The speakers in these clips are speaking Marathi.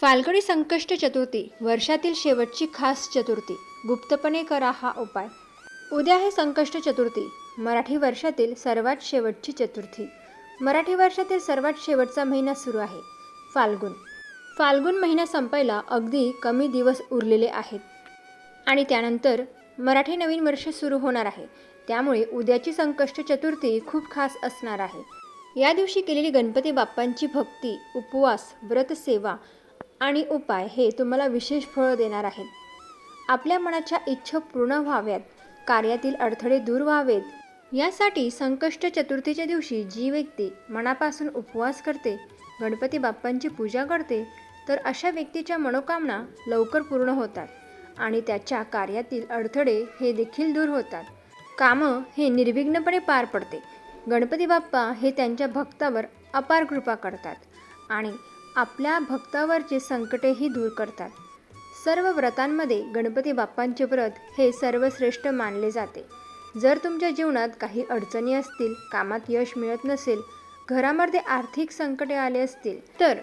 फाल्गुनी संकष्ट चतुर्थी वर्षातील शेवटची खास चतुर्थी. गुप्तपणे करा हा उपाय. उद्या हे संकष्ट चतुर्थी मराठी वर्षातील सर्वात शेवटची चतुर्थी. मराठी वर्षातील सर्वात शेवटचा महिना सुरू आहे. फाल्गुन. फाल्गुन महिना संपायला अगदी कमी दिवस उरलेले आहेत. आणि त्यानंतर मराठी नवीन वर्ष सुरू होणार आहे. त्यामुळे उद्याची संकष्ट चतुर्थी खूप खास असणार आहे. या दिवशी केलेली गणपती बाप्पांची भक्ती उपवास व्रतसेवा आणि उपाय हे तुम्हाला विशेष फळ देणार आहेत. आपल्या मनाच्या इच्छा पूर्ण व्हाव्यात कार्यातील अडथळे दूर व्हावेत. यासाठी संकष्ट चतुर्थीच्या दिवशी जी व्यक्ती मनापासून उपवास करते गणपती बाप्पांची पूजा करते तर अशा व्यक्तीच्या मनोकामना लवकर पूर्ण होतात आणि त्याच्या कार्यातील अडथळे हे देखील दूर होतात. कामं हे निर्विघ्नपणे पार पडते. गणपती बाप्पा हे त्यांच्या भक्तावर अपार कृपा करतात आणि आपल्या भक्तावरचे संकटेही दूर करतात. सर्व व्रतांमध्ये गणपती बाप्पांचे व्रत हे सर्वश्रेष्ठ मानले जाते. जर तुमच्या जीवनात काही अडचणी असतील कामात यश मिळत नसेल घरामध्ये आर्थिक संकटे आले असतील तर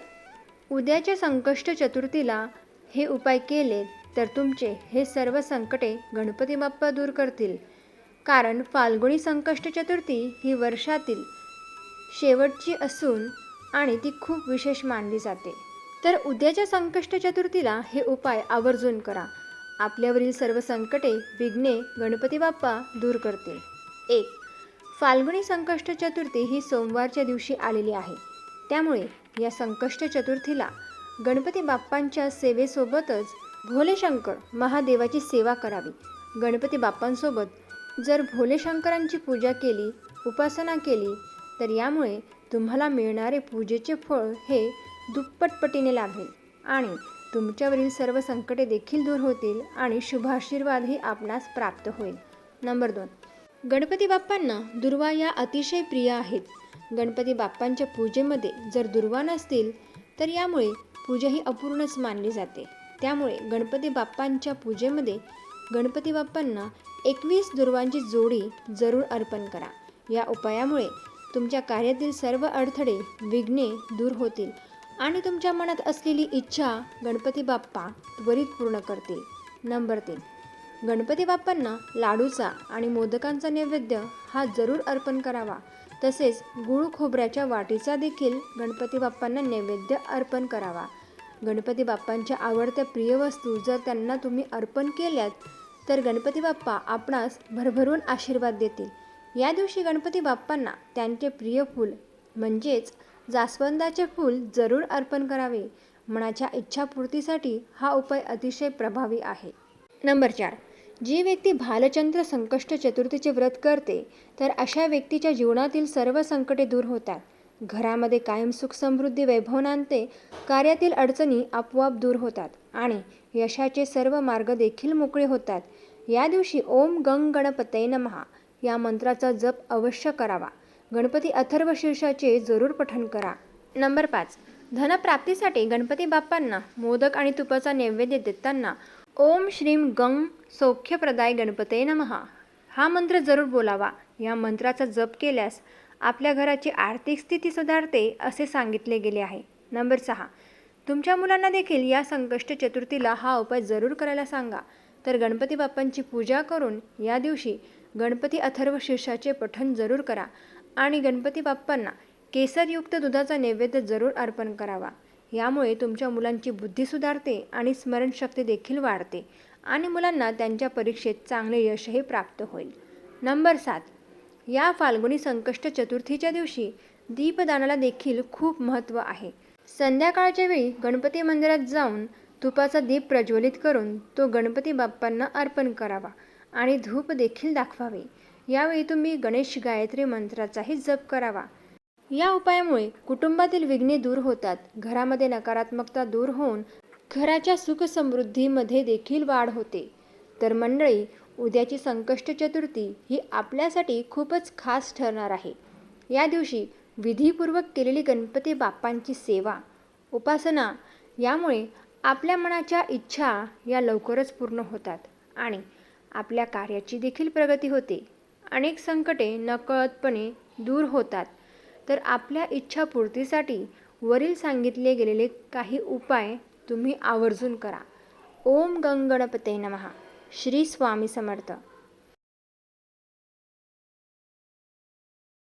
उद्याच्या संकष्ट चतुर्थीला हे उपाय केले तर तुमचे हे सर्व संकटे गणपती बाप्पा दूर करतील. कारण फाल्गुणी संकष्ट चतुर्थी ही वर्षातील शेवटची असून आणि ती खूप विशेष मानली जाते. तर उद्याच्या संकष्ट चतुर्थीला हे उपाय आवर्जून करा. आपल्यावरील सर्व संकटे विघ्ने गणपती बाप्पा दूर करतील. एक फाल्गुनी संकष्ट चतुर्थी ही सोमवारच्या दिवशी आलेली आहे. त्यामुळे या संकष्ट चतुर्थीला गणपती बाप्पांच्या सेवेसोबतच भोलेशंकर महादेवाची सेवा करावी. गणपती बाप्पांसोबत जर भोलेशंकरांची पूजा केली उपासना केली तर यामुळे तुम्हाला मिळणारे पूजेचे फळ हे दुप्पटपटीने लाभेल. आणि तुमच्यावरील सर्व संकटे देखील दूर होतील आणि शुभाशीर्वादही आपणास प्राप्त होईल. नंबर दोन. गणपती बाप्पांना दुर्वा या अतिशय प्रिय आहेत. गणपती बाप्पांच्या पूजेमध्ये जर दुर्वा नसतील तर यामुळे पूजा ही अपूर्णच मानली जाते. त्यामुळे गणपती बाप्पांच्या पूजेमध्ये गणपती बाप्पांना एकवीस दुर्वांची जोडी जरूर अर्पण करा. या उपायामुळे तुमच्या कार्यातील सर्व अडथळे विघ्ने दूर होतील आणि तुमच्या मनात असलेली इच्छा गणपती बाप्पा त्वरित पूर्ण करतील. नंबर तीन. गणपती बाप्पांना लाडूचा आणि मोदकांचा नैवेद्य हा जरूर अर्पण करावा. तसेच गुळ खोबऱ्याच्या वाटीचा देखील गणपती बाप्पांना नैवेद्य अर्पण करावा. गणपती बाप्पांच्या आवडत्या प्रिय वस्तू जर त्यांना तुम्ही अर्पण केल्यात तर गणपती बाप्पा आपणास भरभरून आशीर्वाद देतील. या दिवशी गणपती बाप्पांना त्यांचे प्रिय फूल म्हणजेच जास्वंदाचे फूल जरूर अर्पण करावे. मनाच्या इच्छापूर्तीसाठी हा उपाय अतिशय प्रभावी आहे. नंबर चार. जी व्यक्ती भालचंद्र संकष्ट चतुर्थीचे व्रत करते तर अशा व्यक्तीच्या जीवनातील सर्व संकटे दूर होतात. घरामध्ये कायम सुख समृद्धी वैभव नांदते कार्यातील अडचणी आपोआप दूर होतात आणि यशाचे सर्व मार्ग देखील मोकळे होतात. या दिवशी ओम गंग गणपतय नमहा या मंत्राचा जप अवश्य करावा. गणपती अथर्व शीर्षाचे जरूर पठण करा. नंबर पाच. धनप्राप्तीसाठी गणपती बाप्पांना मोदक आणि तुपाचा नैवेद्य देताना ओम श्रीम गंग सौख्यप्रदाय गणपते नमहा हा मंत्र जरूर बोलावा. या मंत्राचा जप केल्यास आपल्या घराची आर्थिक स्थिती सुधारते असे सांगितले गेले आहे. नंबर सहा. तुमच्या मुलांना देखील या संकष्ट चतुर्थीला हा उपाय जरूर करायला सांगा. तर गणपती बाप्पांची पूजा करून या दिवशी गणपती अथर्व शीर्षाचे पठण जरूर करा आणि गणपती बाप्पांना केसरयुक्त दुधाचा नैवेद्य जरूर अर्पण करावा. यामुळे तुमच्या मुलांची बुद्धी सुधारते आणि स्मरणशक्ती देखील वाढते आणि मुलांना त्यांच्या परीक्षेत चांगले यशही प्राप्त होईल. नंबर सात. या फाल्गुनी संकष्ट चतुर्थीच्या दिवशी दीपदानाला देखील खूप महत्त्व आहे. संध्याकाळच्या वेळी गणपती मंदिरात जाऊन तुपाचा दीप प्रज्वलित करून तो गणपती बाप्पांना अर्पण करावा. आणि धूप देखील दाखवावे. यावेळी तुम्ही गणेश गायत्री मंत्राचाही जप करावा. या उपायामुळे कुटुंबातील विघ्ने दूर होतात. घरामध्ये नकारात्मकता दूर होऊन घराच्या सुखसमृद्धीमध्ये देखील वाढ होते. तर मंडळी उद्याची संकष्ट चतुर्थी ही आपल्यासाठी खूपच खास ठरणार आहे. या दिवशी विधीपूर्वक केलेली गणपती बाप्पांची सेवा उपासना यामुळे आपल्या मनाच्या इच्छा या लवकरच पूर्ण होतात. आणि आपल्या कार्याची देखील प्रगती होते. अनेक संकटे नकळतपणे दूर होतात. तर आपल्या इच्छापूर्तीसाठी वरील सांगितले गेलेले काही उपाय तुम्ही आवर्जून करा. ओम गंगणपते नमः. श्री स्वामी समर्थ.